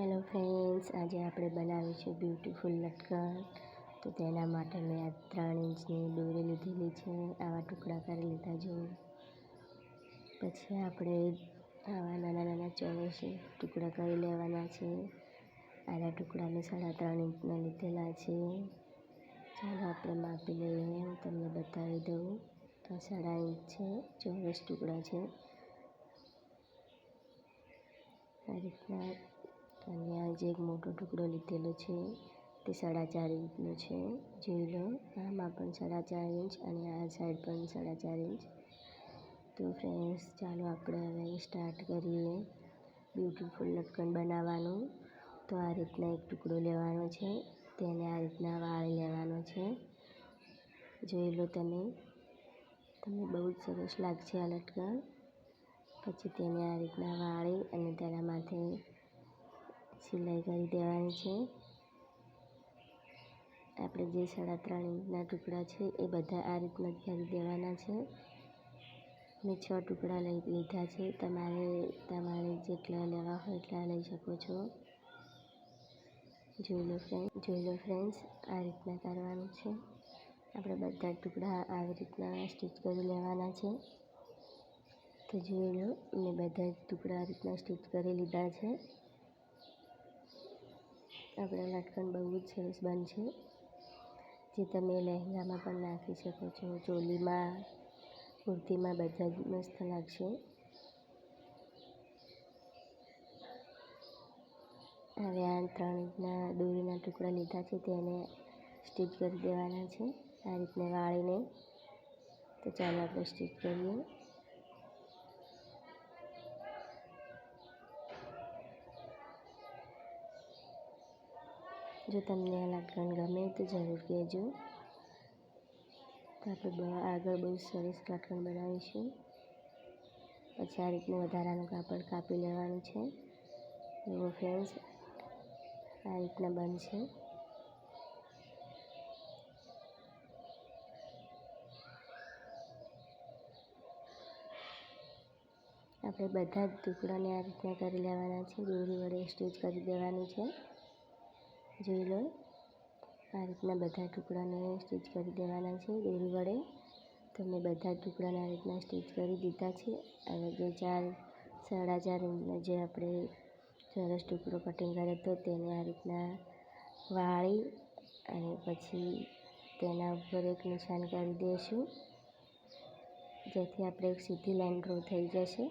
Hello friends આજે આપણે બનાવીશું બ્યુટીફુલ લટકન તો તેના માટે મેં આ ત્રણ ઇંચની દોરી લીધેલી છે, આવા ટુકડા કરી લીધા જો. પછી આપણે આવા નાના નાના ચોરસ ટુકડા કરી લેવાના છે. આના ટુકડા મેં સાડા ત્રણ ઇંચના લીધેલા છે. ચાલો આપણે માપી લઈએ, હું તમને બતાવી દઉં. તો સાડા ઇંચ છે ચોરસ ટુકડા છે. આ રીતના અને આ જે એક મોટો ટુકડો લીધેલો છે તે સાડા ચાર ઇંચનો છે. જોઈ લો, આમાં પણ સાડા ચાર ઇંચ અને આ સાઈડ પણ સાડા ચાર ઇંચ. તો ફ્રેન્ડ્સ, ચાલો આપણે હવે સ્ટાર્ટ કરીએ. બ્યુટીફુલ લટકન બનાવવાનું. તો આ રીતના એક ટુકડો લેવાનો છે. તેને આ રીતના વાળી લેવાનો છે. જોઈ લો તમે. તમને બહુ જ સરસ લાગશે આ લટકન. પછી તેને આ રીતના વાળી અને તેના માથે સિલાઈ કરી દેવાની છે. આપણે જે સાડા ત્રણ ઇંચના ટુકડા છે એ બધા આ રીતના કરી દેવાના છે. મેં છ ટુકડા લઈ લીધા છે. તમારે તમારે જેટલા લેવા હોય એટલા લઈ શકો છો. જોઈ લો ફ્રેન્ડ જોઈ લો ફ્રેન્ડ્સ આ રીતના કરવાનું છે. આપણે બધા ટુકડા આવી રીતના સ્ટીચ કરી લેવાના છે. તો જોઈ લો, મેં બધા જ ટુકડા આ રીતના સ્ટીચ કરી લીધા છે. આપણા લટકન બહુ જ સરસ બનશે, જે તમે લહેંગામાં પણ નાખી શકો છો. ચોલીમાં, કુર્તીમાં બધા જ મસ્ત લાગશે. હવે આ ત્રણ રીતના દોરીના ટુકડા લીધા છે તેને સ્ટીચ કરી દેવાના છે. આ રીતને વાળીને, તો ચાલો આપણે સ્ટીચ કરીએ. જો તમને આ લટકન ગમે તો જરૂર કહેજો. તો આપણે આગળ બહુ સરસ લટકન બનાવીશું. પછી આ રીતનું વધારાનું કાપડ કાપી લેવાનું છે. એવો ફ્રેન્ડ્સ આ રીતના બનશે. આપણે બધા જ ટુકડાને આ રીતના કરી લેવાના છે. દોરી વડે સ્ટીચ કરી દેવાની છે. જોઈ લો. આ રીતના બધા ટુકડાને સ્ટીચ કરી દેવાના છે દોરી વડે. તો મેં બધા ટુકડાને આ રીતના સ્ટીચ કરી દીધા છે. હવે જે ચાર સાડા ચાર ઇંચના જે આપણે સરસ ટુકડો કટિંગ કર્યો હતો તેને આ રીતના વાળી અને પછી તેના ઉપર એક નિશાન કરી દઈશું. જેથી આપણે એક સીધી લાઈન ડ્રો થઈ જશે.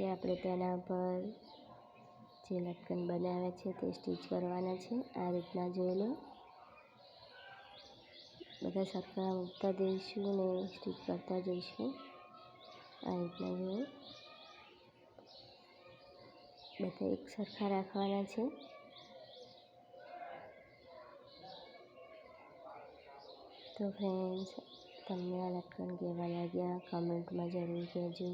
પછી આપણે તેના પર જે લટકન બનાવ્યા છે તે સ્ટીચ કરવાના છે. આ રીતના જોઈ લો બધા સરખા મૂકતા જઈશું ને સ્ટીચ કરતા જઈશું. આ રીતના જુઓ બધા એક સરખા રાખવાના છે. તો ફ્રેન્ડ્સ તમને આ લટકન કેવા લાગ્યા? કમેન્ટમાં જરૂર કહેજો.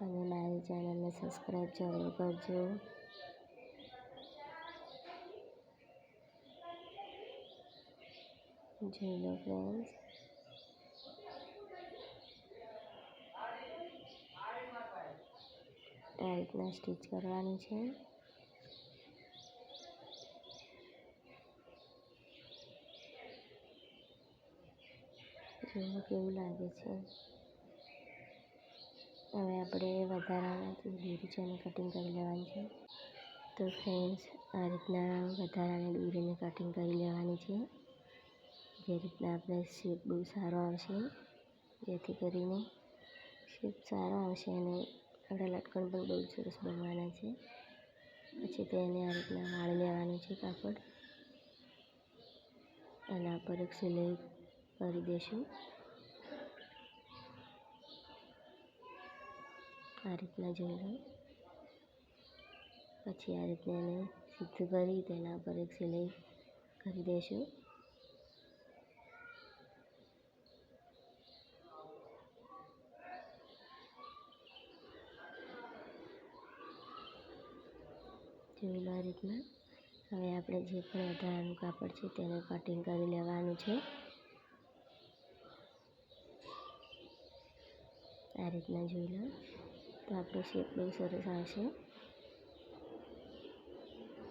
અને મારી ચેનલને સબસ્ક્રાઈબ જરૂર કરજો. જોઈ લો ફ્રેન્ડ્સ આ રીતના સ્ટીચ કરવાની છે. જોવું કેવું લાગે છે. હવે આપણે વધારાના જે દોરી છે એને કટિંગ કરી લેવાની છે. તો ફ્રેન્ડ્સ આ રીતના વધારાની દોરીને કટિંગ કરી લેવાની છે. જે રીતના આપણે શેપ બહુ સારો આવશે, જેથી કરીને શેપ સારો આવશે અને આપણા લટકણ પણ બહુ સરસ બનવાના છે. પછી તેને આ રીતના વાળી લેવાનું છે કાપડ. એના પર એક સિલાઈ કરી દઈશું આ રીતના જોઈ લો પછી આ રીતના એને સિદ્ધ કરી, તેના પર એક સિલાઈ કરી દઈશું જોઈ લો આ રીતના. હવે આપણે જે પણ વધારાનું કાપડ છે તેને કટિંગ કરી લેવાનું છે. આ રીતના જોઈ લો. તો આપણો શેપ બહુ સરસ આવશે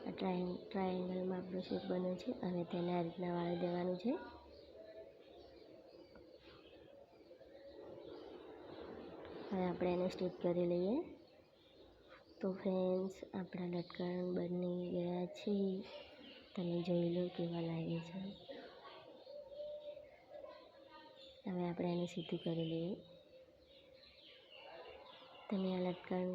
આ ટ્રાય ટ્રાયેંગલમાં આપણો શેપ બને છે હવે તેને આ રીતના વાળી દેવાનું છે. હવે આપણે એને સ્ટીચ કરી લઈએ. તો ફ્રેન્ડ્સ, આપણા લટકણ બની ગયા છે. તમે જોઈ લો કેવા લાગે છે. હવે આપણે એને સીધું કરી લઈએ. તમે આ લટકણ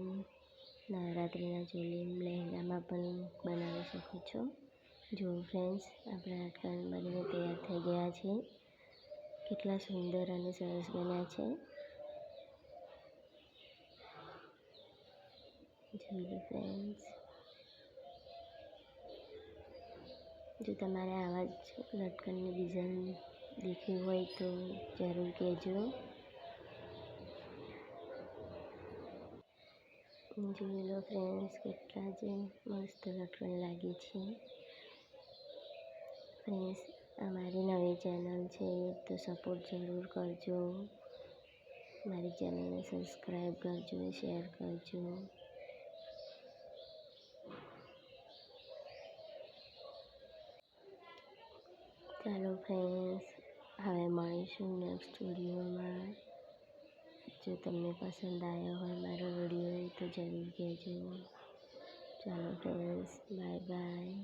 નવરાત્રિના ચોલી લહેંગામાં પણ બનાવી શકો છો. જો ફ્રેન્ડ્સ આપણા લટકણ બનીને તૈયાર થઈ ગયા છે, કેટલા સુંદર અને સરસ બન્યા છે. જોઈ ફ્રેન્ડ્સ જો તમારે આવા જ લટકનની ડિઝાઇન દેખવી હોય તો જરૂર કહેજો. જોઈ લો ફ્રેન્ડ્સ કેટલા જે મસ્ત લટકન લાગે છે. ફ્રેન્ડ્સ અમારી નવી ચેનલ છે, તો સપોર્ટ જરૂર કરજો. મારી ચેનલને સબસ્ક્રાઈબ કરજો શેર કરજો. ચાલો ફ્રેન્ડ્સ હવે મળીશું નેક્સ્ટ વિડીયોમાં જો તમને પસંદ આવ્યો હોય મારો વીડિયો તો જરૂર કહેજો. ચાલો ફ્રેન્ડ્સ બાય બાય